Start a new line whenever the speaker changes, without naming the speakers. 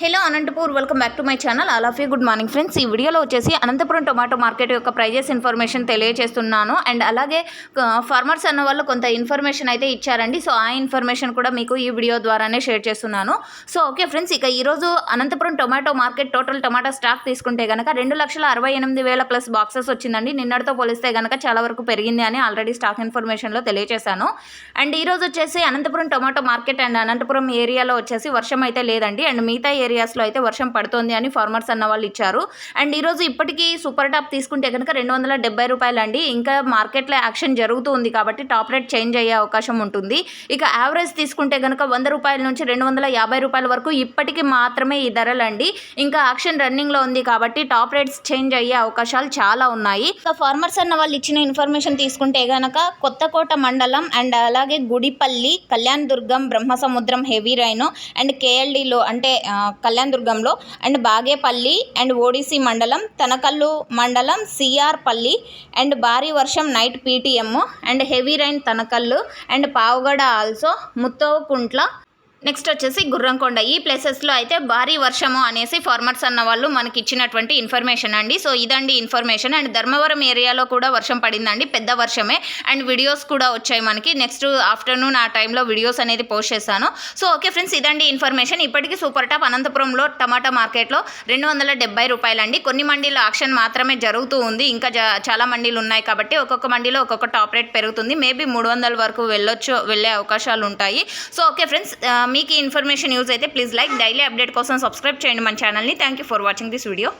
Hello Anantapur welcome back to my channel. All of you good morning friends. ఈ వీడియోలో వచ్చేసి Anantapuram tomato market యొక్క prices information తెలియజేస్తున్నాను. And అలాగే ఫార్మర్స్ అన్న వాళ్ళు కొంత ఇన్ఫర్మేషన్ అయితే ఇచ్చారండి. సో ఆ ఇన్ఫర్మేషన్ కూడా మీకు ఈ వీడియో ద్వారానే షేర్ చేస్తున్నాను. సో ఓకే ఫ్రెండ్స్ ఇక ఈరోజు Anantapuram tomato market total tomato stock తీసుకుంటే కనుక రెండు లక్షల అరవై ఎనిమిది వేల ప్లస్ బాక్సెస్ వచ్చిందండి. నిన్నటితో పోలిస్తే కనుక చాలా వరకు పెరిగింది అని ఆల్రెడీ స్టాక్ ఇన్ఫర్మేషన్లో తెలియజేశాను. అండ్ ఈరోజు వచ్చేసి Anantapuram tomato market and Anantapuram ఏరియాలో వచ్చేసి వర్షం అయితే లేదండి. అండ్ మిగతా ఏరియాస్లో అయితే వర్షం పడుతోంది అని ఫార్మర్స్ అన్న వాళ్ళు ఇచ్చారు. అండ్ ఈరోజు ఇప్పటికీ సూపర్ టాప్ తీసుకుంటే కనుక రెండు వందల డెబ్బై రూపాయలు అండి ఇంకా మార్కెట్లో యాక్షన్ జరుగుతూ ఉంది కాబట్టి టాప్ రేట్ చేంజ్ అయ్యే అవకాశం ఉంటుంది. ఇక యావరేజ్ తీసుకుంటే కనుక వంద రూపాయల నుంచి రెండు వందల యాభై రూపాయల వరకు ఇప్పటికి మాత్రమే ఈ ధరలండి. ఇంకా యాక్షన్ రన్నింగ్లో ఉంది కాబట్టి టాప్ రేట్స్ చేంజ్ అయ్యే అవకాశాలు చాలా ఉన్నాయి. సో ఫార్మర్స్ అన్న వాళ్ళు ఇచ్చిన ఇన్ఫర్మేషన్ తీసుకుంటే కనుక కొత్తకోట మండలం అండ్ అలాగే Gudipalli Kalyan Durgam Brahmasamudram heavy rain and కేఎల్డిలో అంటే కళ్యాణ్ దుర్గంలో అండ్ బాగేపల్లి అండ్ ఓడిసి మండలం తనకల్లు మండలం సిఆర్ పల్లి అండ్ భారీ వర్షం night PTM and heavy rain Tanakallu and Pavugada also Muthokuntla next వచ్చేసి గుర్రంకొండ. ఈ ప్లేసెస్లో అయితే భారీ వర్షము అనేసి ఫార్మర్స్ అన్న వాళ్ళు మనకి ఇచ్చినటువంటి ఇన్ఫర్మేషన్ అండి. సో ఇదండి ఇన్ఫర్మేషన్ అండ్ ధర్మవరం ఏరియాలో కూడా వర్షం పడిందండి. పెద్ద వర్షమే. అండ్ వీడియోస్ కూడా వచ్చాయి మనకి. నెక్స్ట్ ఆఫ్టర్నూన్ ఆ టైంలో వీడియోస్ అనేది పోస్ట్ చేశాను. సో ఓకే ఫ్రెండ్స్ ఇదండి ఇన్ఫర్మేషన్ ఇప్పటికీ సూపర్ టాప్ అనంతపురంలో టమాటా మార్కెట్లో రెండు వందల డెబ్బై రూపాయలండి. కొన్ని మండీలో ఆక్షన్ మాత్రమే జరుగుతూ ఉంది. ఇంకా చాలా మండీలు ఉన్నాయి కాబట్టి ఒక్కొక్క మండీలో ఒక్కొక్క టాప్ రేట్ పెరుగుతుంది. మేబీ మూడు వందల వరకు వెళ్ళొచ్చు వెళ్ళే అవకాశాలు ఉంటాయి. సో ఓకే ఫ్రెండ్స్ మీకు ఈ ఇన్ఫర్మేషన్ యూజ్ అయితే ప్లీజ్ లైక్ డైలీ అప్డేట్ కోసం సబ్స్క్రైబ్ చేయండి మన ఛానల్ని thank you for watching this video